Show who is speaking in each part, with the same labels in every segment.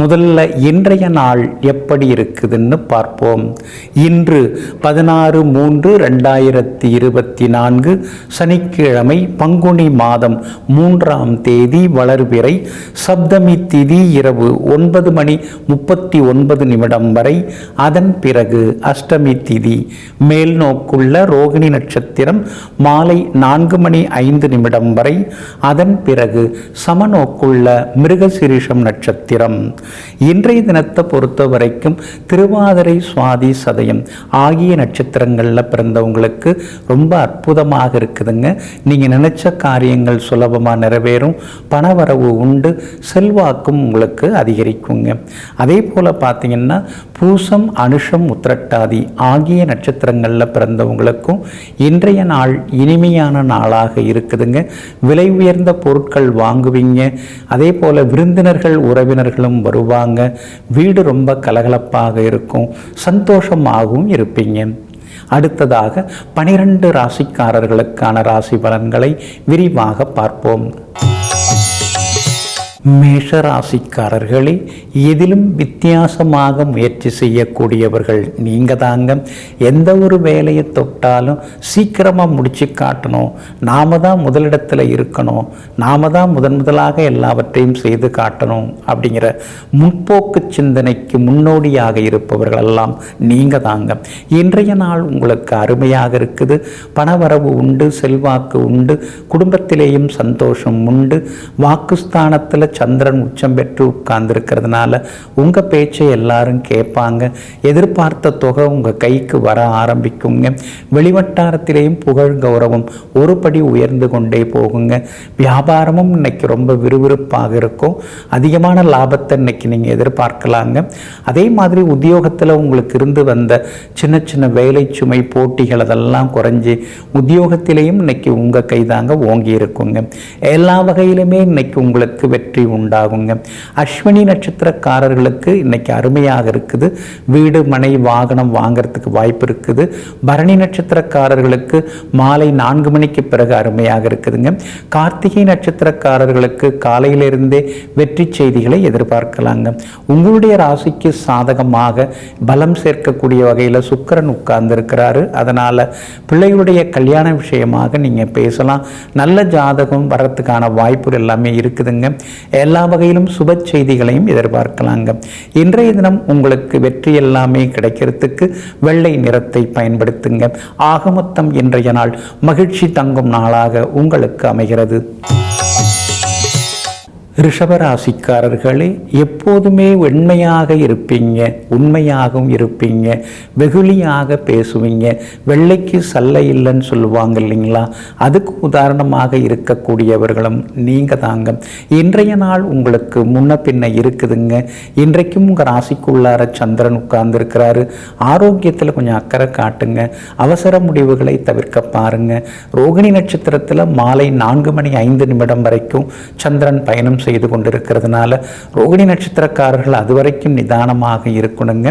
Speaker 1: முதல்ல இன்றைய நாள் எப்படி இருக்குதுன்னு பார்ப்போம். இன்று பதினாறு மூன்று ரெண்டாயிரத்தி இருபத்தி நான்கு சனிக்கிழமை பங்குனி மாதம் மூன்றாம் தேதி வளர்பிறை சப்தமி திதி இரவு ஒன்பது மணி முப்பத்தி ஒன்பது நிமிடம் வரை. அதன் பிறகு அஷ்டமி திதி. மேல் நோக்குள்ள ரோகிணி நட்சத்திரம் மாலை நான்கு மணி ஐந்து நிமிடம் வரை. அதன் பிறகு சமநோக்குள்ள மிருகசிரீஷம் நட்சத்திரம். இன்றைய தினத்தை பொறுத்த வரைக்கும் திருவாதிரை சுவாதி சதயம் ஆகிய நட்சத்திரங்களில் பிறந்தவங்களுக்கு ரொம்ப அற்புதமாக இருக்குதுங்க. நீங்கள் நினைச்ச காரியங்கள் சுலபமாக நிறைவேறும். பணவரவு உண்டு. செல்வாக்கும் உங்களுக்கு அதிகரிக்குங்க. அதே போல் பார்த்தீங்கன்னா பூசம் அனுஷம் உத்திரட்டாதி ஆகிய நட்சத்திரங்களில் பிறந்தவங்களுக்கும் இன்றைய நாள் இனிமையான நாளாக இருக்குதுங்க. விலை உயர்ந்த பொருட்கள் வாங்குவீங்க. அதே போல் விருந்தினர்கள் உறவினர்களும் வருவாங்க வீடு ரொம்ப கலகலப்பாக இருக்கும். சந்தோஷமாகவும் இருப்பீங்க. அடுத்ததாக பனிரெண்டு ராசிக்காரர்களுக்கான ராசி பலன்களை விரிவாக பார்ப்போம். மேஷ ராசிக்காரர்களே எதிலும் வித்தியாசமாக முயற்சி செய்யக்கூடியவர்கள் நீங்கள் தாங்க எந்த ஒரு வேலையை தொட்டாலும் சீக்கிரமாக முடிச்சு காட்டணும். நாம தான் முதலிடத்தில் இருக்கணும். நாம தான் முதன் முதலாக எல்லாவற்றையும் செய்து காட்டணும் அப்படிங்கிற முற்போக்கு சிந்தனைக்கு முன்னோடியாக இருப்பவர்கள் எல்லாம் நீங்கள் தாங்க இன்றைய நாள் உங்களுக்கு அருமையாக இருக்குது. பணவரவு உண்டு செல்வாக்கு உண்டு குடும்பத்திலேயும் சந்தோஷம் உண்டு. வாக்குஸ்தானத்தில் சந்திரன் உச்சம் பெற்று உட்கார்ந்துருக்கிறதுனால உங்கள் பேச்சை எல்லாரும் கேட்பாங்க. எதிர்பார்த்த தொகை உங்கள் கைக்கு வர ஆரம்பிக்குங்க. வெளிவட்டாரத்திலேயும் புகழ் கௌரவம் ஒரு படி உயர்ந்து கொண்டே போகுங்க. வியாபாரமும் இன்னைக்கு ரொம்ப விறுவிறுப்பாக இருக்கும். அதிகமான லாபத்தை இன்னைக்கு நீங்கள் எதிர்பார்க்கலாங்க. அதே மாதிரி உத்தியோகத்தில் உங்களுக்கு இருந்து வந்த சின்ன சின்ன வேலை சுமை போட்டிகள் அதெல்லாம் குறைஞ்சி உத்தியோகத்திலேயும் இன்னைக்கு உங்கள் கைதாங்க ஓங்கி இருக்குங்க. எல்லா வகையிலுமே இன்னைக்கு உங்களுக்கு வெற்றி உண்டாகுங்க. அஸ்வினி நட்சத்திரக்காரர்களுக்கு இன்னைக்கு அருமையாக இருக்குது. வீடு மனை வாகனம் வாங்கிறதுக்கு வாய்ப்பு இருக்குது. பரணி நட்சத்திரக்காரர்களுக்கு மாலை நான்கு மணிக்கு பிறகு அருமையாக இருக்குதுங்க. கார்த்திகை நட்சத்திரக்காரர்களுக்கு காலையிலிருந்தே வெற்றி செய்திகளை எதிர்பார்க்கலாங்க. உங்களுடைய ராசிக்கு சாதகமாக பலம் சேர்க்கக்கூடிய வகையில் சுக்கரன் உட்கார்ந்துருக்கிறாரு. அதனால் பிள்ளைகளுடைய கல்யாண விஷயமாக நீங்கள் பேசலாம். நல்ல ஜாதகம் வர்றதுக்கான வாய்ப்புகள் எல்லாமே இருக்குதுங்க. எல்லா வகையிலும் சுப செய்திகளையும் எதிர்பார்க்கலாங்க. இன்றைய தினம் உங்களுக்கு வெற்றி எல்லாமே கிடைக்கிறதுக்கு வெள்ளை நிறத்தை பயன்படுத்துங்க. ஆகமொத்தம் இன்றைய நாள் மகிழ்ச்சி தங்கும் நாளாக உங்களுக்கு அமைகிறது. ரிஷபராசிக்காரர்களே எப்போதுமே வெண்மையாக இருப்பீங்க உண்மையாகவும் இருப்பீங்க வெகுளியாக பேசுவீங்க வெள்ளைக்கு சல்லை இல்லைன்னு சொல்லுவாங்க இல்லைங்களா? அதுக்கு உதாரணமாக இருக்கக்கூடியவர்களும் நீங்கள் தாங்க இன்றைய நாள் உங்களுக்கு முன்ன பின்ன இருக்குதுங்க. இன்றைக்கும் உங்கள் ராசிக்குள்ளார சந்திரன் உட்கார்ந்துருக்கிறாரு. ஆரோக்கியத்தில் கொஞ்சம் அக்கறை காட்டுங்க. அவசர முடிவுகளை தவிர்க்க பாருங்க. ரோகிணி நட்சத்திரத்தில் மாலை நான்கு மணி ஐந்து நிமிடம் வரைக்கும் சந்திரன் பயணம் செய்து கொண்டிருக்கிறதுனால ரோகிணி நட்சத்திரக்காரர்கள் அதுவரைக்கும் நிதானமாக இருக்கணுங்க.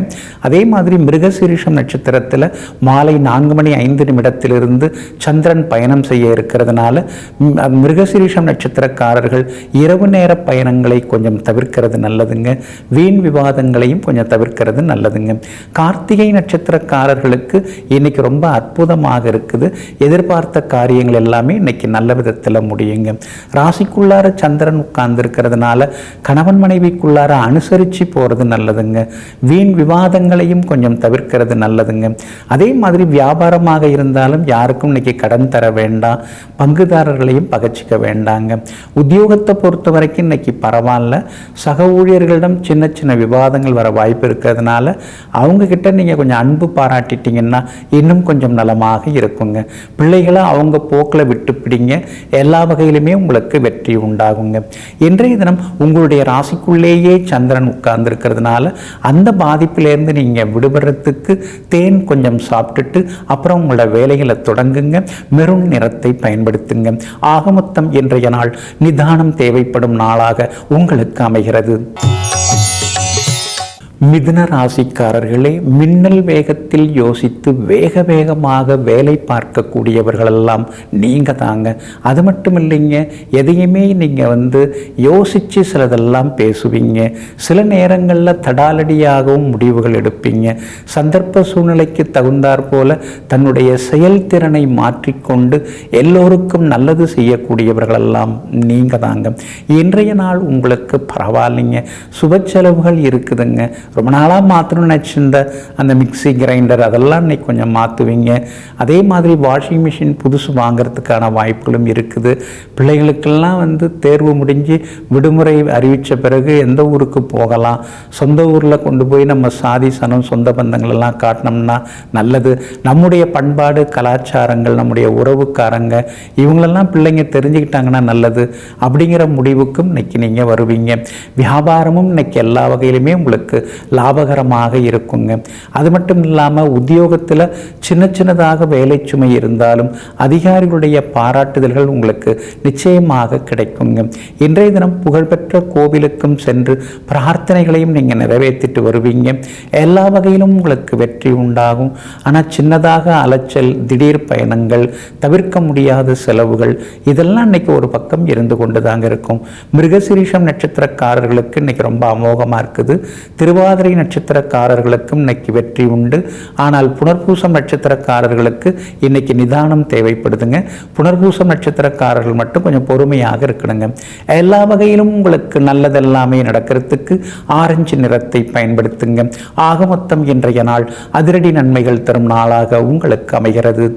Speaker 1: அதே மாதிரி மிருகசீரிஷம் நட்சத்திரத்தில் மாலை நான்கு மணி ஐந்து நிமிடத்திலிருந்து சந்திரன் பயணம் செய்ய இருக்கிறதுனால மிருகசீரிஷம் நட்சத்திரக்காரர்கள் இரவு நேர பயணங்களை கொஞ்சம் தவிர்க்கிறது நல்லதுங்க. வீண் விவாதங்களையும் கொஞ்சம் தவிர்க்கிறது நல்லதுங்க. கார்த்திகை நட்சத்திரக்காரர்களுக்கு இன்னைக்கு ரொம்ப அற்புதமாக இருக்குது. எதிர்பார்த்த காரியங்கள் எல்லாமே இன்னைக்கு நல்ல விதத்தில் முடியுங்க. ராசிக்குள்ளார சந்திரன் உட்கார்ந்து இருக்கிறதுனால கணவன் மனைவிக்குள்ளார அனுசரித்து போகிறது நல்லதுங்க. வீண் விவாதங்களையும் கொஞ்சம் தவிர்க்கிறது நல்லதுங்க. அதே மாதிரி வியாபாரமாக இருந்தாலும் யாருக்கும் இன்னைக்கு கடன் தர வேண்டாம். பங்குதாரர்களையும் பகச்சிக்க வேண்டாங்க. உத்தியோகத்தை பொறுத்த வரைக்கும் இன்னைக்கு பரவாயில்ல. சக ஊழியர்களிடம் சின்ன சின்ன விவாதங்கள் வர வாய்ப்பு இருக்கிறதுனால அவங்கக்கிட்ட நீங்கள் கொஞ்சம் அன்பு பாராட்டிட்டீங்கன்னா இன்னும் கொஞ்சம் நலமாக இருக்குங்க. பிள்ளைகளை அவங்க போக்கில் விட்டு பிடிங்க எல்லா வகையிலுமே உங்களுக்கு வெற்றி உண்டாகுங்க. இன்றைய தினம் உங்களுடைய ராசிக்குள்ளேயே சந்திரன் உட்கார்ந்துருக்கிறதுனால அந்த பாதிப்பிலேருந்து நீங்கள் விடுபடுறதுக்கு தேன் கொஞ்சம் சாப்பிட்டுட்டு அப்புறம் உங்களோட வேலைகளை தொடங்குங்க. மெருண் நிறத்தை பயன்படுத்துங்க. ஆகமொத்தம் இன்றைய நாள் நிதானம் தேவைப்படும் நாளாக உங்களுக்கு அமைகிறது. மிதுன ராசிக்காரர்களே மின்னல் வேகத்தில் யோசித்து வேக வேகமாக வேலை பார்க்கக்கூடியவர்களெல்லாம் நீங்கள் தாங்க. அது மட்டும் இல்லைங்க எதையுமே நீங்கள் வந்து யோசித்து சிலதெல்லாம் பேசுவீங்க. சில நேரங்களில் தடாலடியாகவும் முடிவுகள் எடுப்பீங்க. சந்தர்ப்ப சூழ்நிலைக்கு தகுந்தாற் போல தன்னுடைய செயல்திறனை மாற்றிக்கொண்டு எல்லோருக்கும் நல்லது செய்யக்கூடியவர்களெல்லாம் நீங்கள் தாங்க. இன்றைய நாள் உங்களுக்கு பரவாயில்லைங்க. சுப செலவுகள் இருக்குதுங்க. ரொம்ப நாளாக மாற்றணும்னு நினச்சிருந்த அந்த மிக்ஸி கிரைண்டர் அதெல்லாம் இன்னைக்கு கொஞ்சம் மாற்றுவீங்க அதே மாதிரி வாஷிங் மிஷின் புதுசு வாங்குறதுக்கான வாய்ப்புகளும் இருக்குது. பிள்ளைகளுக்கெல்லாம் வந்து தேர்வு முடிஞ்சு விடுமுறை அறிவித்த பிறகு எந்த ஊருக்கு போகலாம் சொந்த ஊரில் கொண்டு போய் நம்ம சாதி சனம் சொந்த பந்தங்கள் எல்லாம் காட்டினோம்னா நல்லது. நம்முடைய பண்பாடு கலாச்சாரங்கள் நம்முடைய உறவுக்காரங்க இவங்களெல்லாம் பிள்ளைங்க தெரிஞ்சுக்கிட்டாங்கன்னா நல்லது. அப்படிங்கிற முடிவுக்கும் இன்னைக்கு நீங்கள் வருவீங்க. வியாபாரமும் இன்னைக்கு எல்லா வகையிலுமே உங்களுக்கு லாபகரமாக இருக்குங்க. அது மட்டும் இல்லாமல் உத்தியோகத்தில் சின்ன சின்னதாக வேலை சுமை இருந்தாலும் அதிகாரிகளுடைய பாராட்டுதல்கள் உங்களுக்கு நிச்சயமாக கிடைக்குங்க. இன்றைய தினம் புகழ்பெற்ற கோவிலுக்கும் சென்று பிரார்த்தனைகளையும் நீங்கள் நிறைவேற்றிட்டு வருவீங்க. எல்லா வகையிலும் உங்களுக்கு வெற்றி உண்டாகும். ஆனால் சின்னதாக அலைச்சல் திடீர் பயணங்கள் தவிர்க்க முடியாத செலவுகள் இதெல்லாம் இன்னைக்கு ஒரு பக்கம் இருந்து கொண்டு தாங்க இருக்கும். மிருகசிரீஷம் நட்சத்திரக்காரர்களுக்கு இன்னைக்கு ரொம்ப அமோகமாக இருக்குது. திருவாதிரை நட்சத்திரக்காரர்களுக்கும் இன்னைக்கு வெற்றி உண்டு. ஆனால் புனர்பூசம் நட்சத்திரக்காரர்களுக்கு இன்னைக்கு நிதானம் தேவைப்படுதுங்க. புனர்பூசம் நட்சத்திரக்காரர்கள் மட்டும் கொஞ்சம் பொறுமையாக இருக்கணுங்க. எல்லா வகையிலும் உங்களுக்கு நல்லதெல்லாமே நடக்கிறதுக்கு ஆரஞ்சு நிறத்தை பயன்படுத்துங்க. ஆக மொத்தம் இன்றைய நாள் அதிரடி நன்மைகள் தரும் நாளாக உங்களுக்கு அமைகிறது.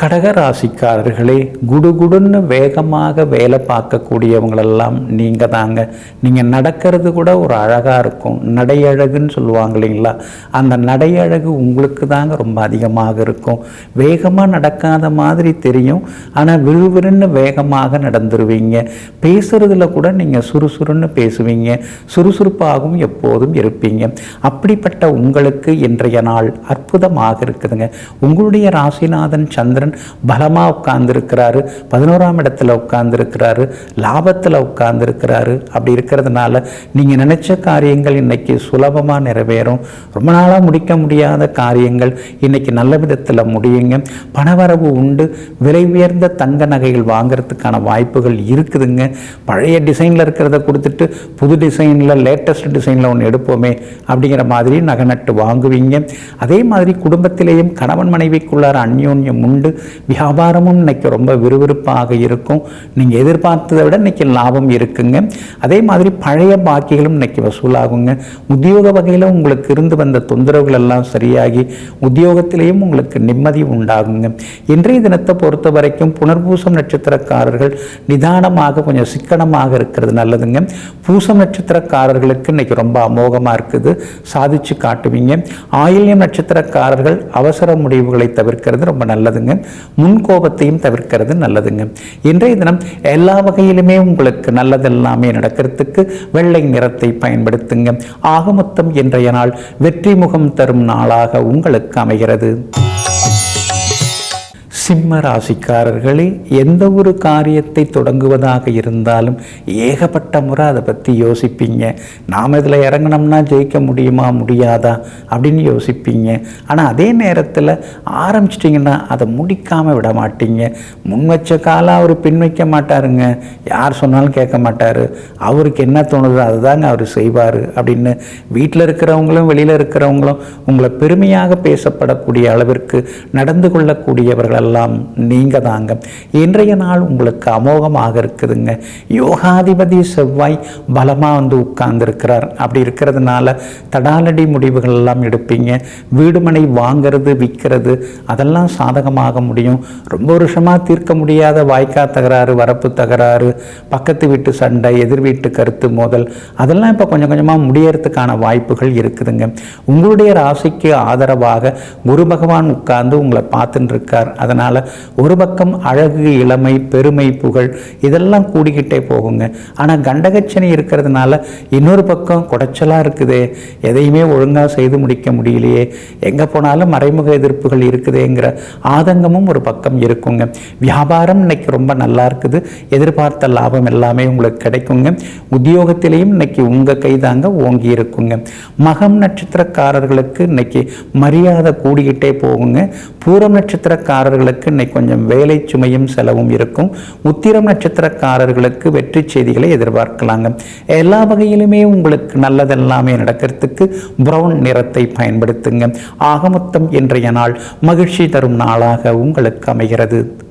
Speaker 1: கடகராசிக்காரர்களே குடுகுடுன்னு வேகமாக வேலை பார்க்கக்கூடியவங்களெல்லாம் நீங்கள் தாங்க. நீங்கள் நடக்கிறது கூட ஒரு அழகாக இருக்கும். நடையழகுன்னு சொல்லுவாங்க இல்லைங்களா? அந்த நடையழகு உங்களுக்கு தாங்க ரொம்ப அதிகமாக இருக்கும். வேகமாக நடக்காத மாதிரி தெரியும். ஆனால் விறுவிறுன்னு வேகமாக நடந்துருவீங்க. பேசுறதுல கூட நீங்கள் சுறுசுறுன்னு பேசுவீங்க. சுறுசுறுப்பாகவும் எப்போதும் இருப்பீங்க. அப்படிப்பட்ட உங்களுக்கு இன்றைய நாள் அற்புதமாக இருக்குதுங்க. உங்களுடைய ராசிநாதன் சந்திரன் பலமாக உட்கார்ந்துருக்கிறாரு பதினோராம் இடத்துல உட்கார்ந்துருக்கிறாரு லாபத்தில் உட்கார்ந்துருக்கிறாரு. அப்படி இருக்கிறதுனால நீங்கள் நினச்ச காரியங்கள் இன்னைக்கு சுலபமாக நிறைவேறும். ரொம்ப நாளாக முடிக்க முடியாத காரியங்கள் இன்றைக்கி நல்ல விதத்தில் முடியுங்க. பணவரவு உண்டு. விலை உயர்ந்த தங்க நகைகள் வாங்குறதுக்கான வாய்ப்புகள் இருக்குதுங்க. பழைய டிசைனில் இருக்கிறத கொடுத்துட்டு புது டிசைனில் லேட்டஸ்ட் டிசைனில் ஒன்று எடுப்போமே அப்படிங்கிற மாதிரி நகை நட்டு வாங்குவீங்க. அதே மாதிரி குடும்பத்திலேயும் கணவன் மனைவிக்குள்ளார அந்யோன்யம் உண்டு. வியாபாரமும் இன்னைக்கு ரொம்ப விறுவிறுப்பாக இருக்கும். நீங்கள் எதிர்பார்த்ததை விட இன்னைக்கு லாபம் இருக்குங்க. அதே மாதிரி பழைய பாக்கிகளும் இன்னைக்கு வசூலாகுங்க. உத்தியோக வகையில் உங்களுக்கு இருந்து வந்த தொந்தரவுகள் எல்லாம் சரியாகி உத்தியோகத்திலேயும் உங்களுக்கு நிம்மதி உண்டாகுங்க. இன்றைய தினத்தை பொறுத்த வரைக்கும் புனர்பூசம் நட்சத்திரக்காரர்கள் நிதானமாக கொஞ்சம் சிக்கனமாக இருக்கிறது நல்லதுங்க. பூசம் நட்சத்திரக்காரர்களுக்கு இன்னைக்கு ரொம்ப அமோகமாக இருக்குது. சாதிச்சு காட்டுவீங்க. ஆயில்யம் நட்சத்திரக்காரர்கள் அவசர முடிவுகளை தவிர்க்கிறது ரொம்ப நல்லதுங்க. முன்கோபத்தையும் தவிர்க்கிறது நல்லதுங்க. இன்றைய தினம் எல்லா வகையிலுமே உங்களுக்கு நல்லதெல்லாமே நடக்கிறதுக்கு வெள்ளை நிறத்தை பயன்படுத்துங்க. ஆக மொத்தம் இன்றைய நாள் வெற்றி முகம் தரும் நாளாக உங்களுக்கு அமைகிறது. சிம்ம ராசிக்காரர்களே எந்த ஒரு காரியத்தை தொடங்குவதாக இருந்தாலும் ஏகப்பட்ட முறை அதை பற்றி யோசிப்பீங்க. நாம் இதில் இறங்கினோம்னா ஜெயிக்க முடியுமா முடியாதா அப்படின்னு யோசிப்பீங்க. ஆனால் அதே நேரத்தில் ஆரம்பிச்சிட்டிங்கன்னா அதை முடிக்காமல் விட மாட்டீங்க. முன் வச்ச காலம் அவர் பின் வைக்க மாட்டாருங்க. யார் சொன்னாலும் கேட்க மாட்டார். அவருக்கு என்ன தோணுதோ அதுதாங்க அவர் செய்வார் அப்படின்னு வீட்டில் இருக்கிறவங்களும் வெளியில் இருக்கிறவங்களும் உங்களை பெருமையாக பேசப்படக்கூடிய அளவிற்கு நடந்து கொள்ளக்கூடியவர்களெல்லாம் நீங்கள் தாங்க இன்றைய நாள் உங்களுக்கு அமோகமாக இருக்குதுங்க. யோகாதிபதி செவ்வாய் பலமாக வந்து உட்கார்ந்துருக்கிறார். அப்படி இருக்கிறதுனால தடாலடி முடிவுகள் எல்லாம் எடுப்பீங்க. வீடுமனை வாங்கிறது விற்கிறது அதெல்லாம் சாதகமாக முடியும். ரொம்ப வருஷமாக தீர்க்க முடியாத வாய்க்கா தகராறு வரப்பு தகராறு பக்கத்து வீட்டு சண்டை எதிர் வீட்டு கருத்து மோதல் அதெல்லாம் இப்போ கொஞ்சம் கொஞ்சமாக முடியறதுக்கான வாய்ப்புகள் இருக்குதுங்க. உங்களுடைய ராசிக்கு ஆதரவாக குரு பகவான் உட்கார்ந்து உங்களை பார்த்துட்டு இருக்கார் அதனால் அதனால் ஒரு பக்கம் அழகு இளமை பெருமை புகழ் இதெல்லாம் கூடிக்கிட்டே போகுங்க. ஆனால் கண்டகச்சனை இருக்கிறதுனால இன்னொரு பக்கம் குடைச்சலாக இருக்குதே. எதையுமே ஒழுங்காக செய்து முடிக்க முடியலையே. எங்கே போனாலும் மறைமுக எதிர்ப்புகள் இருக்குதேங்கிற ஆதங்கமும் ஒரு பக்கம் இருக்குங்க. வியாபாரம் இன்னைக்கு ரொம்ப நல்லா இருக்குது. எதிர்பார்த்த லாபம் எல்லாமே உங்களுக்கு கிடைக்குங்க. உத்தியோகத்திலையும் இன்னைக்கு உங்கள் கைதாங்க ஓங்கி இருக்குங்க. மகம் நட்சத்திரக்காரர்களுக்கு இன்னைக்கு மரியாதை கூடிக்கிட்டே போகுங்க. பூரம் நட்சத்திரக்காரர்களுக்கு இன்னைக்கு கொஞ்சம் வேலை சுமையும் செலவும் இருக்கும். உத்திரம் நட்சத்திரக்காரர்களுக்கு வெற்றி செய்திகளை எதிர்பார்க்கலாங்க. எல்லா வகையிலுமே உங்களுக்கு நல்லதெல்லாமே நடக்கிறதுக்கு ப்ரௌன் நிறத்தை பயன்படுத்துங்க. ஆகமொத்தம் இன்றைய நாள் மகிழ்ச்சி தரும் நாளாக உங்களுக்கு அமைகிறது.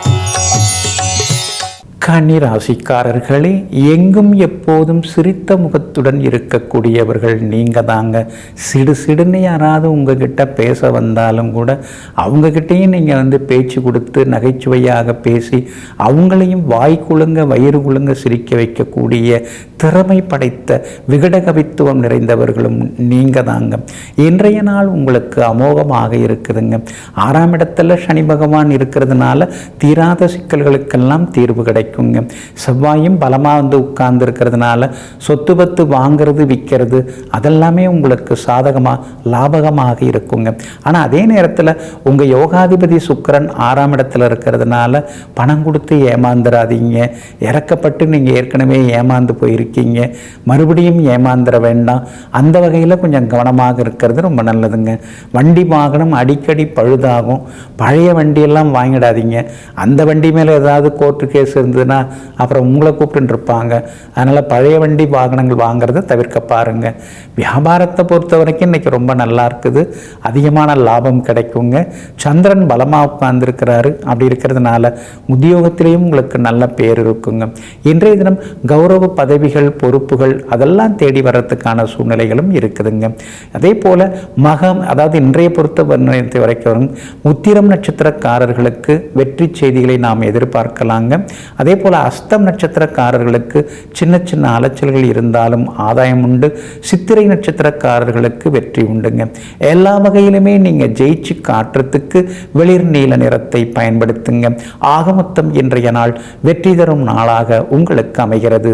Speaker 1: கன்னி ராசிக்காரர்களே எங்கும் எப்போதும் சிரித்த முகத்துடன் இருக்கக்கூடியவர்கள் நீங்கள் தாங்க சிடு சிடுன்னு யாராவது உங்ககிட்ட பேச வந்தாலும் கூட அவங்கக்கிட்டேயும் நீங்கள் வந்து பேச்சு கொடுத்து நகைச்சுவையாக பேசி அவங்களையும் வாய் குழுங்க வயிறு குழுங்க சிரிக்க வைக்கக்கூடிய திறமை படைத்த விகடகவித்துவம் நிறைந்தவர்களும் நீங்கள் தாங்க இன்றைய நாள் உங்களுக்கு அமோகமாக இருக்குதுங்க. ஆறாம் இடத்துல சனி பகவான் இருக்கிறதுனால தீராத சிக்கல்களுக்கெல்லாம் தீர்வு கிடைக்கும். கிடைக்குங்க. செவ்வாயும் பலமாக வந்து உட்கார்ந்து இருக்கிறதுனால சொத்து பத்து வாங்கிறது விற்கிறது அதெல்லாமே உங்களுக்கு சாதகமாக லாபகமாக இருக்குங்க. ஆனால் அதே நேரத்தில் உங்கள் யோகாதிபதி சுக்கிரன் ஆறாம் இடத்துல இருக்கிறதுனால பணம் கொடுத்து ஏமாந்துடாதீங்க இறக்கப்பட்டு நீங்கள் ஏற்கனவே ஏமாந்து போயிருக்கீங்க. மறுபடியும் ஏமாந்துட வேண்டாம். அந்த வகையில் கொஞ்சம் கவனமாக இருக்கிறது ரொம்ப நல்லதுங்க. வண்டி வாகனம் அடிக்கடி பழுதாகும். பழைய வண்டியெல்லாம் வாங்கிடாதீங்க. அந்த வண்டி மேலே ஏதாவது கோர்ட்டு கேஸ் இருந்ததுன்னா அப்புறம் உங்களை கூப்பிட்டுருப்பாங்க அதனால் பழைய வண்டி வாகனங்கள் வாங்குறத தவிர்க்க பாருங்க. வியாபாரத்தை பொறுத்த வரைக்கும் இன்றைக்கி ரொம்ப நல்லா இருக்குது. அதிகமான லாபம் கிடைக்குங்க. சந்திரன் பலமாக உட்கார்ந்துருக்கிறாரு. அப்படி இருக்கிறதுனால உத்தியோகத்திலையும் உங்களுக்கு நல்ல பேர் இருக்குங்க. இன்றைய தினம் கௌரவ பதவிகள் பொறுப்புகள் அதெல்லாம் தேடி வர்றதுக்கான சூழ்நிலைகளும் இருக்குதுங்க. அதே போல் மகம் அதாவது இன்றைய பொறுத்த வர்ணத்தை வரைக்கும் உத்திரம் நட்சத்திரக்காரர்களுக்கு வெற்றி செய்திகளை நாம் எதிர்பார்க்கலாங்க. அதே போல் அஸ்தம் நட்சத்திரக்காரர்களுக்கு சின்ன சின்ன அலைச்சல்கள் இருந்தாலும் ஆதாயம் உண்டு. சித்திரை நட்சத்திரக்காரர்களுக்கு வெற்றி உண்டுங்க. எல்லா வகையிலுமே நீங்கள் ஜெயிச்சு காட்டுறதுக்கு வெளிர் நீல நிறத்தை பயன்படுத்துங்க. ஆகமொத்தம் இன்றைய நாள் வெற்றி தரும் நாளாக உங்களுக்கு அமைகிறது.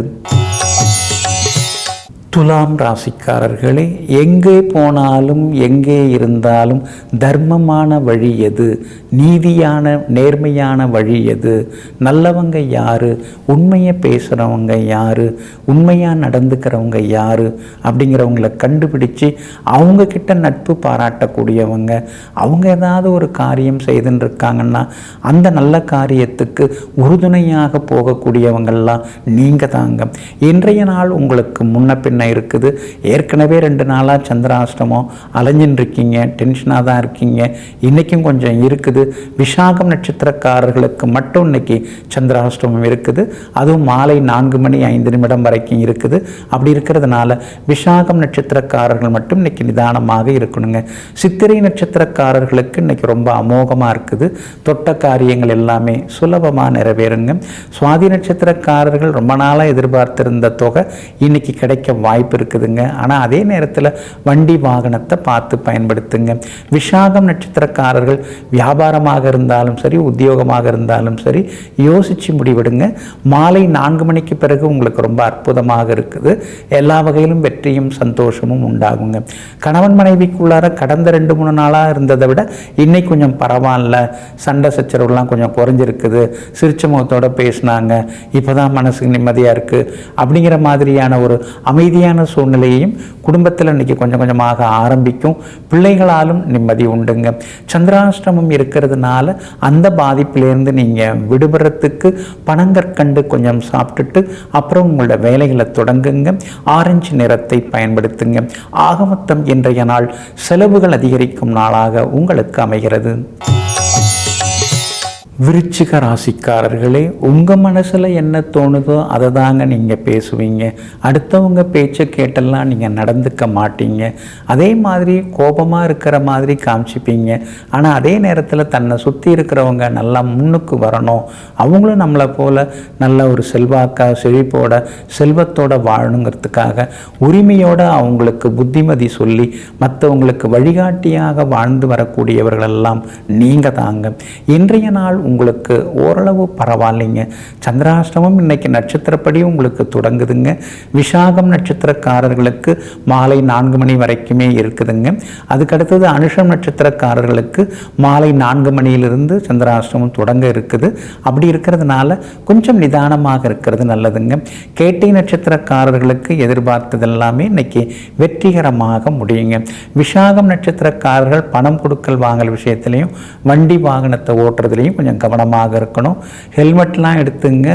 Speaker 1: துலாம் ராசிக்காரர்களே எங்கே போனாலும் எங்கே இருந்தாலும் தர்மமான வழி எது? நீதியான நேர்மையான வழி எது? நல்லவங்க யாரு? உண்மையை பேசுகிறவங்க யாரு? உண்மையாக நடந்துக்கிறவங்க யாரு? அப்படிங்கிறவங்கள கண்டுபிடிச்சு அவங்க கிட்ட நட்பு பாராட்டக்கூடியவங்க அவங்க ஏதாவது ஒரு காரியம் செய்துன்னு இருக்காங்கன்னா அந்த நல்ல காரியத்துக்கு உறுதுணையாக போகக்கூடியவங்கள்லாம் நீங்கள் தாங்க இன்றைய நாள் உங்களுக்கு முன்ன பின்ன இருக்குது. ஏற்கனவே ரெண்டு நாளாக சந்திராஷ்டமம் அலைஞ்சின்னு இருக்கீங்க டென்ஷனாக தான் இருக்கீங்க. இன்றைக்கும் கொஞ்சம் இருக்குது. விஷாகம் நட்சத்திரக்காரர்களுக்கு மட்டும் இன்றைக்கி சந்திராஷ்டமம் இருக்குது. அதுவும் மாலை நான்கு மணி ஐந்து நிமிடம் வரைக்கும் இருக்குது. அப்படி இருக்கிறதுனால விஷாகம் நட்சத்திரக்காரர்கள் மட்டும் இன்னைக்கு நிதானமாக இருக்கணுங்க. சித்திரை நட்சத்திரக்காரர்களுக்கு இன்னைக்கு ரொம்ப அமோகமாக இருக்குது. தொட்ட காரியங்கள் எல்லாமே சுலபமாக நிறைவேறுங்க. சுவாதி நட்சத்திரக்காரர்கள் ரொம்ப நாளாக எதிர்பார்த்திருந்த தொகை இன்றைக்கி கிடைக்க வாய்ப்பு வாய்ப்பு இருக்குதுங்க. ஆனால் அதே நேரத்தில் வண்டி வாகனத்தை பார்த்து பயன்படுத்துங்க. விஷாகம் நட்சத்திரக்காரர்கள் வியாபாரமாக இருந்தாலும் சரி உத்தியோகமாக இருந்தாலும் சரி யோசித்து முடிவெடுங்க. மாலை நான்கு மணிக்கு பிறகு உங்களுக்கு ரொம்ப அற்புதமாக இருக்குது. எல்லா வகையிலும் வெற்றியும் சந்தோஷமும் உண்டாகுங்க. கணவன் மனைவிக்குள்ளார கடந்த ரெண்டு மூணு நாளாக இருந்ததை விட இன்னைக்கு கொஞ்சம் பரவாயில்ல. சண்டை சச்சரவுலாம் கொஞ்சம் குறைஞ்சிருக்குது. சிரிச்ச முகத்தோடு பேசினாங்க. இப்போ தான் மனசுக்கு நிம்மதியாக இருக்குது அப்படிங்கிற மாதிரியான ஒரு அமைதியான சூழ்நிலையையும் குடும்பத்தில் இன்னைக்கு கொஞ்சம் கொஞ்சமாக ஆரம்பிக்கும். பிள்ளைகளாலும் நிம்மதி உண்டுங்க. சந்திராஷ்டமம் இருக்கிறதுனால அந்த பாதிப்பிலேருந்து நீங்கள் விடுபடுறதுக்கு பனங்கற்கண்டு கொஞ்சம் சாப்பிட்டுட்டு அப்புறம் உங்களோட வேலைகளை தொடங்குங்க. ஆரஞ்சு நிறத்தை பயன்படுத்துங்க. ஆகமத்தம் இன்றைய நாள் செலவுகள் அதிகரிக்கும் நாளாக உங்களுக்கு அமைகிறது. விருச்சிக ராசிக்காரர்களே உங்கள் மனசில் என்ன தோணுதோ அதை தாங்க நீங்கள் பேசுவீங்க. அடுத்தவங்க பேச்சை கேட்டெல்லாம் நீங்கள் நடந்துக்க மாட்டீங்க. அதே மாதிரி கோபமாக இருக்கிற மாதிரி காமிச்சிப்பீங்க. ஆனால் அதே நேரத்தில் தன்னை சுற்றி இருக்கிறவங்க நல்லா முன்னுக்கு வரணும். அவங்களும் நம்மளை போல் நல்ல ஒரு செல்வாக்கா செழிப்போட செல்வத்தோட வாழணுங்கிறதுக்காக உரிமையோடு அவங்களுக்கு புத்திமதி சொல்லி மற்றவங்களுக்கு வழிகாட்டியாக வாழ்ந்து வரக்கூடியவர்களெல்லாம் நீங்கள் தாங்க. இன்றைய நாள் உங்களுக்கு ஓரளவு பரவாயில்லைங்க. சந்திராஷ்டமம் இன்னைக்கு நட்சத்திரப்படி உங்களுக்கு தொடங்குதுங்க. விஷாகம் நட்சத்திரக்காரர்களுக்கு மாலை நான்கு மணி வரைக்குமே இருக்குதுங்க. அதுக்கடுத்தது அனுஷம் நட்சத்திரக்காரர்களுக்கு மாலை நான்கு மணியிலிருந்து சந்திராஷ்டமம் தொடங்க இருக்குது. அப்படி இருக்கிறதுனால கொஞ்சம் நிதானமாக இருக்கிறது நல்லதுங்க. கேட்டை நட்சத்திரக்காரர்களுக்கு எதிர்பார்த்தது எல்லாமே இன்னைக்கு வெற்றிகரமாக முடியுங்க. விஷாகம் நட்சத்திரக்காரர்கள் பணம் கொடுக்கல் வாங்கல் விஷயத்திலையும் வண்டி வாகனத்தை ஓட்டுறதுலையும் கொஞ்சம் கவனமாக இருக்கணும். ஹெல்மெட்லாம் எடுத்துங்க.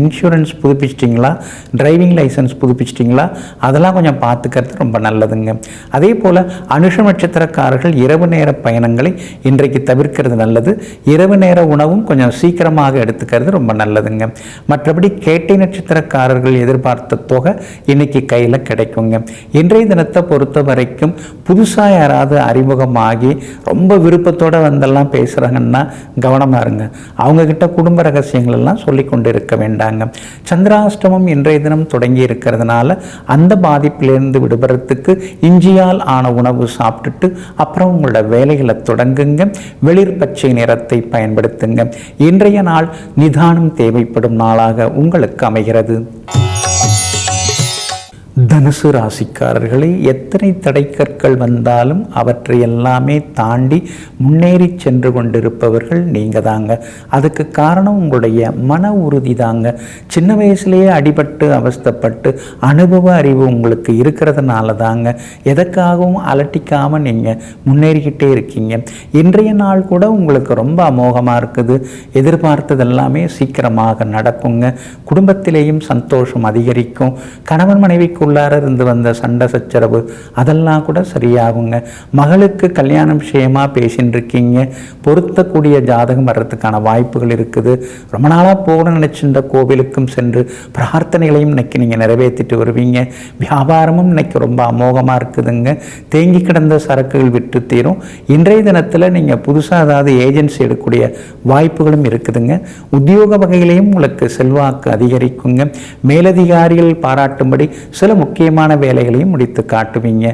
Speaker 1: இன்சூரன்ஸ் புதுப்பிச்சிட்டிங்களா? டிரைவிங் லைசன்ஸ் புதுப்பிச்சிட்டிங்களா? அதெல்லாம் கொஞ்சம் பார்த்துக்கிறது ரொம்ப நல்லதுங்க. அதே போல் அனுஷ நட்சத்திரக்காரர்கள் இரவு நேர பயணங்களை இன்றைக்கு தவிர்க்கிறது நல்லது. இரவு நேர உணவும் கொஞ்சம் சீக்கிரமாக எடுத்துக்கிறது ரொம்ப நல்லதுங்க. மற்றபடி கேட்டை நட்சத்திரக்காரர்கள் எதிர்பார்த்த தொகை இன்னைக்கு கையில் கிடைக்குங்க. இன்றைய தினத்தை பொறுத்த வரைக்கும் புதுசாக யாராவது அறிமுகமாகி ரொம்ப விருப்பத்தோடு வந்தெல்லாம் பேசுகிறாங்கன்னா கவனமாக இருங்க. அவங்கக்கிட்ட குடும்ப ரகசியங்கள் எல்லாம் சொல்லி கொண்டு இருக்க வேண்டாங்க. சந்திராஷ்டமம் இன்றைய தினம் தொடங்கி இருக்கிறதுனால அந்த பாதிப்பிலிருந்து விடுபடுறதுக்கு இஞ்சியால் ஆன உணவு சாப்பிட்டுட்டு அப்புறம் உங்களோட வேலைகளை தொடங்குங்க. வெளிர் பச்சை நிறத்தை பயன்படுத்துங்க. இன்றைய நாள் நிதானம் தேவைப்படும் நாளாக உங்களுக்கு அமைகிறது. தனுசு ராசிக்காரர்களே எத்தனை தடைக்கற்கள் வந்தாலும் அவற்றை எல்லாமே தாண்டி முன்னேறி சென்று கொண்டிருப்பவர்கள் நீங்கள் தாங்க. அதுக்கு காரணம் உங்களுடைய மன உறுதி தாங்க. சின்ன வயசுலேயே அடிபட்டு அவஸ்தப்பட்டு அனுபவ அறிவு உங்களுக்கு இருக்கிறதுனால தாங்க. எதற்காகவும் அலட்டிக்காமல் நீங்கள் முன்னேறிக்கிட்டே இருக்கீங்க. இன்றைய நாள் கூட உங்களுக்கு ரொம்ப அமோகமாக இருக்குது. எதிர்பார்த்தது எல்லாமே சீக்கிரமாக நடக்குங்க. குடும்பத்திலேயும் சந்தோஷம் அதிகரிக்கும். கணவன் மனைவிக்கு உள்ளார இருந்து வந்த சண்டை சச்சரவு அதெல்லாம் கூட சரியாகுங்க. மகளுக்கு கல்யாணம் விஷயமா பேசின்னு இருக்கீங்க பொருத்தக்கூடிய ஜாதகம் வர்றதுக்கான வாய்ப்புகள் இருக்குது. ரொம்ப நாளாக போகணும்னு நினச்சிருந்த கோவிலுக்கும் சென்று பிரார்த்தனைகளையும் இன்னைக்கு நீங்கள் நிறைவேற்றிட்டு வருவீங்க. வியாபாரமும் இன்னைக்கு ரொம்ப அமோகமாக இருக்குதுங்க. தேங்கி கிடந்த சரக்குகள் விட்டு தீரும். இன்றைய தினத்தில் நீங்கள் புதுசாக அதாவது ஏஜென்சி எடுக்கக்கூடிய வாய்ப்புகளும் இருக்குதுங்க. உத்தியோக வகையிலையும் உங்களுக்கு செல்வாக்கு அதிகரிக்குங்க. மேலதிகாரிகள் பாராட்டும்படி சில முக்கியமான வேலைகளையும் முடித்து காட்டுவீங்க.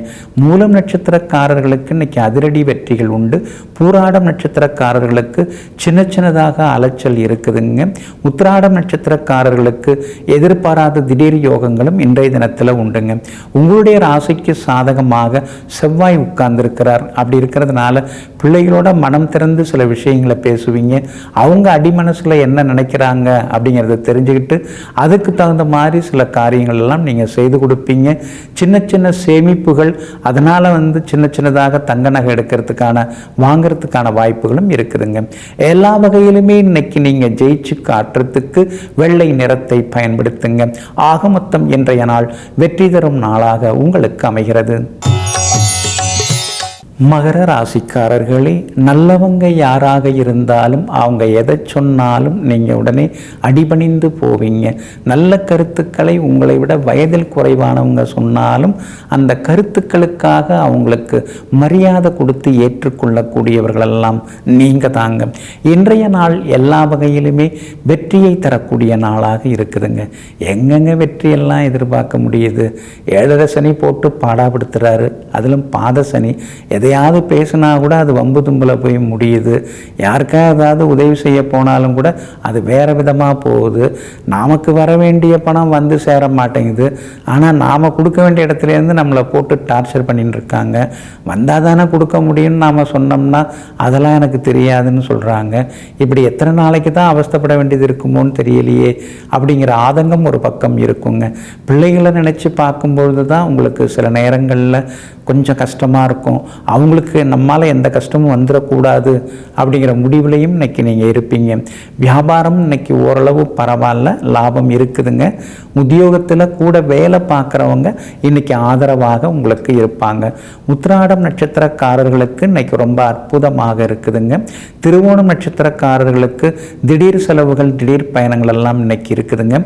Speaker 1: மூலம் நட்சத்திரக்காரர்களுக்கு இன்னைக்கு அதிரடி வெற்றிகள் உண்டு. பூராடம் நட்சத்திரக்காரர்களுக்கு சின்ன சின்னதாக அலைச்சல் இருக்குதுங்க. உத்திராடம் நட்சத்திரக்காரர்களுக்கு எதிர்பாராத திடீர் யோகங்களும் இன்றைய தினத்தில் உண்டுங்க. உங்களுடைய ராசிக்கு சாதகமாக செவ்வாய் உட்கார்ந்துருக்கிறார். அப்படி இருக்கிறதுனால பிள்ளைகளோட மனம் திறந்து சில விஷயங்களை பேசுவீங்க. அவங்க அடிமனசில் என்ன நினைக்கிறாங்க அப்படிங்கிறத தெரிஞ்சுக்கிட்டு அதுக்கு தகுந்த மாதிரி சில காரியங்கள் எல்லாம் நீங்கள் செய்து கொடுப்பீங்க. சின்ன சின்ன சேமிப்புகள் அதனால் வந்து சின்ன சின்னதாக தங்க நகை எடுக்கிறதுக்கான வாங்கிறதுக்கான வாய்ப்புகளும் இருக்குதுங்க. எல்லா வகையிலுமே இன்னைக்கு நீங்கள் ஜெயிச்சு காட்டுறதுக்கு வெள்ளை நிறத்தை பயன்படுத்துங்க. ஆக மொத்தம் இன்றைய நாள் வெற்றி தரும் நாளாக உங்களுக்கு அமைகிறது. மகர ராசிக்காரர்களே நல்லவங்க யாராக இருந்தாலும் அவங்க எதை சொன்னாலும் நீங்கள் உடனே அடிபணிந்து போவீங்க. நல்ல கருத்துக்களை உங்களை விட வயதில் குறைவானவங்க சொன்னாலும் அந்த கருத்துக்களுக்காக அவங்களுக்கு மரியாதை கொடுத்து ஏற்றுக்கொள்ளக்கூடியவர்களெல்லாம் நீங்கள் தாங்க. இன்றைய நாள் எல்லா வகையிலுமே வெற்றியை தரக்கூடிய நாளாக இருக்குதுங்க. எங்கெங்க வெற்றியெல்லாம் எதிர்பார்க்க முடியுது? ஏழரை சனி போட்டு பாடாப்படுத்துகிறாரு அதிலும் பாத சனி. எதையாவது பேசினா கூட அது வம்பு தும்பில் போய் முடியுது. யாருக்கா ஏதாவது உதவி செய்ய போனாலும் கூட அது வேறு விதமாக போகுது. நமக்கு வர வேண்டிய பணம் வந்து சேர மாட்டேங்குது. ஆனால் நாம் கொடுக்க வேண்டிய இடத்துலேருந்து நம்மளை போட்டு டார்ச்சர் பண்ணிட்டு இருக்காங்க. வந்தால் தானே கொடுக்க முடியும்னு நாம் சொன்னோம்னா அதெல்லாம் எனக்கு தெரியாதுன்னு சொல்கிறாங்க இப்படி எத்தனை நாளைக்கு தான் அவஸ்தைப்பட வேண்டியது இருக்குமோன்னு தெரியலையே. அப்படிங்கிற ஆதங்கம் ஒரு பக்கம் இருக்குங்க. பிள்ளைகளை நினச்சி பார்க்கும்பொழுது தான் உங்களுக்கு சில நேரங்களில் கொஞ்சம் கஷ்டமாக இருக்கும். அவங்களுக்கு நம்மால் எந்த கஷ்டமும் வந்துடக்கூடாது அப்படிங்கிற முடிவுலையும் இன்னைக்கு நீங்கள் இருப்பீங்க. வியாபாரம் இன்னைக்கு ஓரளவு பரவாயில்ல லாபம் இருக்குதுங்க. உத்தியோகத்தில் கூட வேலை பார்க்குறவங்க இன்னைக்கு ஆதரவாக உங்களுக்கு இருப்பாங்க. உத்திராடம் நட்சத்திரக்காரர்களுக்கு இன்னைக்கு ரொம்ப அற்புதமாக இருக்குதுங்க. திருவோணம் நட்சத்திரக்காரர்களுக்கு திடீர் செலவுகள் திடீர் பயணங்கள் எல்லாம் இன்னைக்கு இருக்குதுங்க.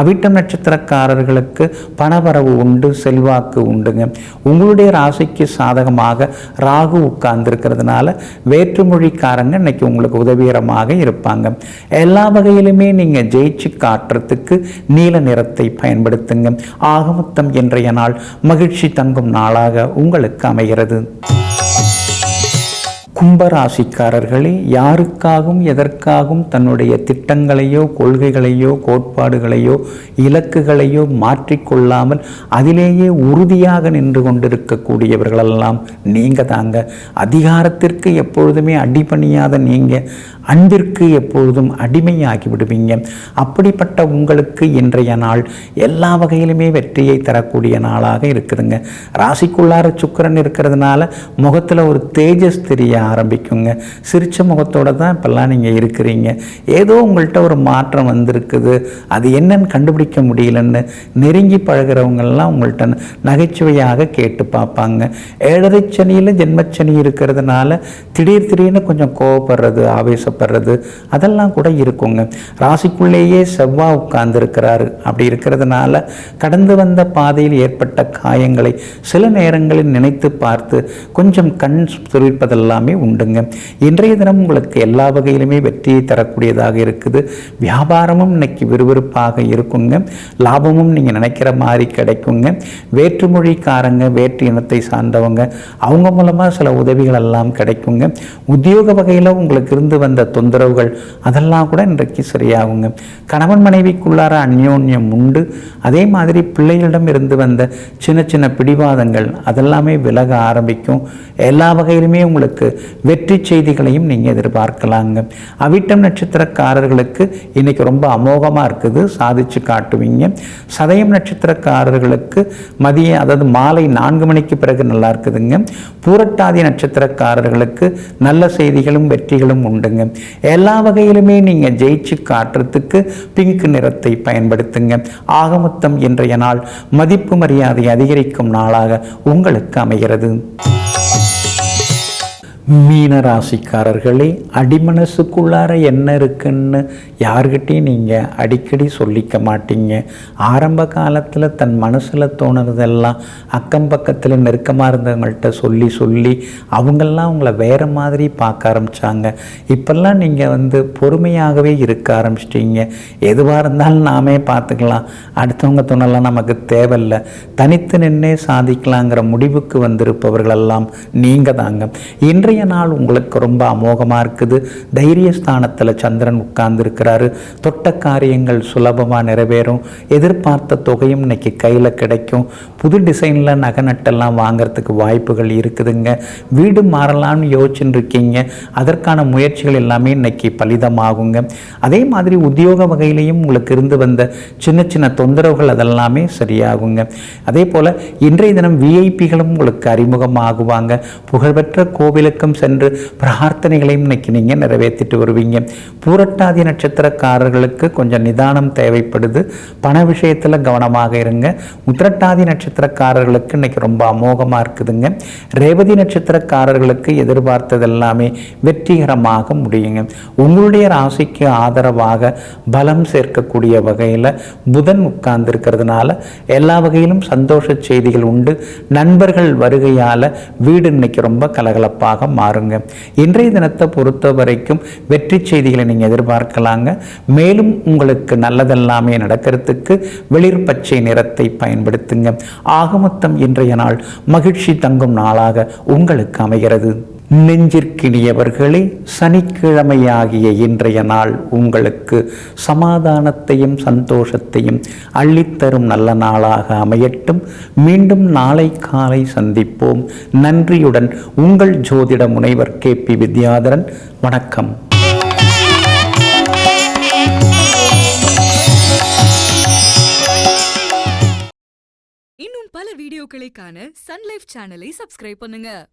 Speaker 1: அவிட்டம் நட்சத்திரக்காரர்களுக்கு பணவரவு உண்டு செல்வாக்கு உண்டுங்க. உங்களுடைய ராசிக்கு சாதகமாக ராகு உட்கார்ந்துருக்கிறதுனால வேற்றுமொழிக்காரங்க இன்னைக்கு உங்களுக்கு உதவிகரமாக இருப்பாங்க. எல்லா வகையிலுமே நீங்கள் ஜெயிச்சு காட்டுறதுக்கு நீல நிறத்தை பயன்படுத்துங்க. ஆகமத்தம் இன்றைய நாள் மகிழ்ச்சி தங்கும் நாளாக உங்களுக்கு அமைகிறது. கும்பராசிக்காரர்களே யாருக்காகவும் எதற்காகவும் தன்னுடைய திட்டங்களையோ கொள்கைகளையோ கோட்பாடுகளையோ இலக்குகளையோ மாற்றிக்கொள்ளாமல் அதிலேயே உறுதியாக நின்று கொண்டிருக்கக்கூடியவர்களெல்லாம் நீங்கள் தாங்க. அதிகாரத்திற்கு எப்பொழுதுமே அடிபணியாத நீங்கள் அன்பிற்கு எப்பொழுதும் அடிமையாகி விடுவீங்க. அப்படிப்பட்ட உங்களுக்கு இன்றைய நாள் எல்லா வகையிலுமே வெற்றியை தரக்கூடிய நாளாக இருக்குதுங்க. ராசிக்குள்ளார சுக்கிரன் இருக்கிறதுனால முகத்தில் ஒரு தேஜஸ் தெரியாது ஆரம்பிக்குங்க. சிரிச்ச முகத்தோட தான் இப்போல்லாம் நீங்கள் இருக்கிறீங்க. ஏதோ உங்கள்கிட்ட ஒரு மாற்றம் வந்திருக்குது. அது என்னன்னு கண்டுபிடிக்க முடியலன்னு நெருங்கி பழகிறவங்கெல்லாம் உங்கள்கிட்ட நகைச்சுவையாக கேட்டு பார்ப்பாங்க. ஏழரை சனியில் ஜென்மச்சனி இருக்கிறதுனால திடீர் திடீர்னு கொஞ்சம் கோவப்படுறது ஆவேசப்படுறது அதெல்லாம் கூட இருக்குங்க. ராசிக்குள்ளேயே செவ்வாய் உட்கார்ந்துருக்கிறாரு. அப்படி இருக்கிறதுனால கடந்து வந்த பாதையில் ஏற்பட்ட காயங்களை சில நேரங்களில் நினைத்து பார்த்து கொஞ்சம் கண் துரிப்பதெல்லாமே உண்டுங்க. இன்றைய தினம் உங்களுக்கு எல்லா வகையிலுமே வெற்றியை தரக்கூடியதாக இருக்குது. வியாபாரமும் இன்னைக்கு விறுவிறுப்பாக இருக்குங்க. லாபமும் நீங்கள் நினைக்கிற மாதிரி கிடைக்குங்க. வேற்றுமொழிக்காரங்க வேற்று இனத்தை சார்ந்தவங்க அவங்க மூலமாக சில உதவிகள் எல்லாம் கிடைக்குங்க. உத்தியோக வகையில் உங்களுக்கு இருந்து வந்த தொந்தரவுகள் அதெல்லாம் கூட இன்றைக்கு சரியாகுங்க. கணவன் மனைவிக்குள்ளார அந்யோன்யம் உண்டு. அதே மாதிரி பிள்ளைகளிடம் இருந்து வந்த சின்ன சின்ன பிடிவாதங்கள் அதெல்லாமே விலக ஆரம்பிக்கும். எல்லா வகையிலுமே உங்களுக்கு வெற்றி செய்திகளையும் நீங்கள் எதிர்பார்க்கலாங்க. அவிட்டம் நட்சத்திரக்காரர்களுக்கு இன்னைக்கு ரொம்ப அமோகமாக இருக்குது சாதிச்சு காட்டுவீங்க. சதயம் நட்சத்திரக்காரர்களுக்கு மதியம் அதாவது மாலை நான்கு மணிக்கு பிறகு நல்லா இருக்குதுங்க. பூரட்டாதி நட்சத்திரக்காரர்களுக்கு நல்ல செய்திகளும் வெற்றிகளும் உண்டுங்க. எல்லா வகையிலுமே நீங்கள் ஜெயிச்சு காட்டுறதுக்கு பிங்க் நிறத்தை பயன்படுத்துங்க. ஆகமொத்தம் இன்றைய நாள் மதிப்பு மரியாதை அதிகரிக்கும் நாளாக உங்களுக்கு அமைகிறது. மீன ராசிக்காரர்களே அடிமனசுக்குள்ளார என்ன இருக்குன்னு யார்கிட்டையும் நீங்கள் அடிக்கடி சொல்லிக்க மாட்டீங்க. ஆரம்ப காலத்தில் தன் மனசில் தோணுறதெல்லாம் அக்கம் பக்கத்தில் நெருக்கமாக இருந்தவங்கள்ட்ட சொல்லி சொல்லி அவங்கெல்லாம் உங்களை வேறு மாதிரி பார்க்க ஆரம்பித்தாங்க இப்போல்லாம் நீங்கள் வந்து பொறுமையாகவே இருக்க ஆரம்பிச்சிட்டீங்க. எதுவாக இருந்தாலும் நாமே பார்த்துக்கலாம். அடுத்தவங்க துணெல்லாம் நமக்கு தேவையில்லை. தனித்து நின்னே சாதிக்கலாங்கிற முடிவுக்கு வந்திருப்பவர்களெல்லாம் நீங்கள் தாங்க இன்றைய நாள் உங்களுக்கு ரொம்ப அமோகமாக இருக்குது. தைரியஸ்தானத்தில் சந்திரன் உட்கார்ந்துருக்கிறாரு. தொட்ட காரியங்கள் சுலபமாக நிறைவேறும். எதிர்பார்த்த தொகையும் இன்னைக்கு கையில் கிடைக்கும். புது டிசைனில் நகை நட்டெல்லாம் வாங்குறதுக்கு வாய்ப்புகள் இருக்குதுங்க. வீடு மாறலாம்னு யோசிச்சுட்டு இருக்கீங்க அதற்கான முயற்சிகள் எல்லாமே இன்னைக்கு பலிதமாகுங்க. அதே மாதிரி உத்தியோக வகையிலையும் உங்களுக்கு இருந்து வந்த சின்ன சின்ன தொந்தரவுகள் அதெல்லாமே சரியாகுங்க. அதே போல் இன்றைய தினம் விஐபிகளும் உங்களுக்கு அறிமுகமாகுவாங்க. புகழ்பெற்ற கோவிலுக்கு கோவிலுக்கும் சென்று பிரார்த்தனைகளையும் இன்னைக்கு நீங்கள் நிறைவேற்றிட்டு வருவீங்க. பூரட்டாதி நட்சத்திரக்காரர்களுக்கு கொஞ்சம் நிதானம் தேவைப்படுது. பண விஷயத்தில் கவனமாக இருங்க. உத்திரட்டாதி நட்சத்திரக்காரர்களுக்கு இன்னைக்கு ரொம்ப அமோகமாக இருக்குதுங்க. ரேவதி நட்சத்திரக்காரர்களுக்கு எதிர்பார்த்தது எல்லாமே வெற்றிகரமாக முடியுங்க. உங்களுடைய ராசிக்கு ஆதரவாக பலம் சேர்க்கக்கூடிய வகையில் புதன் உட்கார்ந்து இருக்கிறதுனால எல்லா வகையிலும் சந்தோஷ செய்திகள் உண்டு. நண்பர்கள் வருகையால் வீடு இன்னைக்கு ரொம்ப கலகலப்பாக மாறுங்க. இன்றைய தினத்தை பொறுத்த வரைக்கும் வெற்றி செய்திகளை நீங்கள் எதிர்பார்க்கலாங்க. மேலும் உங்களுக்கு நல்லதெல்லாமே நடக்கிறதுக்கு வெளிர் பச்சை நிறத்தை பயன்படுத்துங்க. ஆகமொத்தம் இன்றைய நாள் மகிழ்ச்சி தங்கும் நாளாக உங்களுக்கு அமைகிறது. நெஞ்சிற்கினியவர்களே சனிக்கிழமையாகிய இன்றைய நாள் உங்களுக்கு சமாதானத்தையும் சந்தோஷத்தையும் அள்ளித்தரும் நல்ல நாளாக அமையட்டும். மீண்டும் நாளை காலை சந்திப்போம். நன்றியுடன் உங்கள் ஜோதிட முனைவர் கே. பி. வித்யாதரன். வணக்கம்.
Speaker 2: இன்னும் பல வீடியோக்களை காண சன்லைஃப் சேனலை சப்ஸ்கிரைப் பண்ணுங்க.